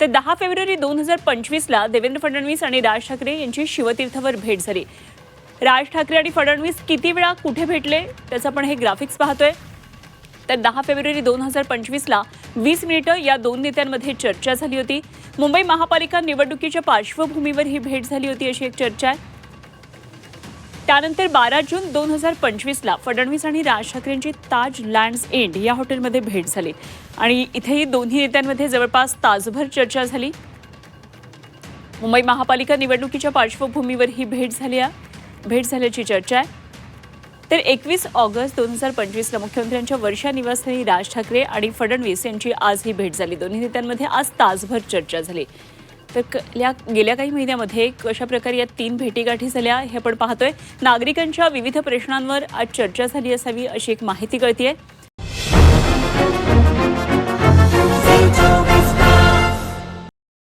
तर दहा फेब्रुवारी दोन हजार पंचवीसला देवेंद्र फडणवीस आणि राज ठाकरे यांची शिवतीर्थवर भेट झाली. राज ठाकरे आणि फडणवीस किती वेळा कुठे भेटले त्याचं आपण हे ग्राफिक्स पाहतोय. तर दहा फेब्रुवारी दोन हजार पंचवीसला वीस मिनिटं या दोन नेत्यांमध्ये चर्चा झाली होती. मुंबई महापालिका निवडणुकीच्या पार्श्वभूमीवर ही भेट झाली होती अशी एक चर्चा आहे. त्यानंतर बारा जून दोन हजार पंचवीसला फडणवीस आणि राज ठाकरेंची ताज लँड्स एंड या हॉटेलमध्ये भेट झाली. आणि इथेही दोन्ही नेत्यांमध्ये जवळपास तासभर चर्चा झाली. मुंबई महापालिका निवडणुकीच्या पार्श्वभूमीवर ही भेट झाली आहे. भेट झाल्याची चर्चा आहे. तर एकवीस ऑगस्ट दोन हजार पंचवीसला मुख्यमंत्र्यांच्या वर्षा निवासस्थानी राज ठाकरे आणि फडणवीस यांची आज ही भेट झाली. दोन्ही नेत्यांमध्ये आज तासभर चर्चा झाली. तर क- या गेल्या काही महिन्यामध्ये कशा प्रकारे या तीन भेटीगाठी झाल्या हे आपण पाहतोय. नागरिकांच्या विविध प्रश्नांवर आज चर्चा झाली असावी अशी एक माहिती कळतीये.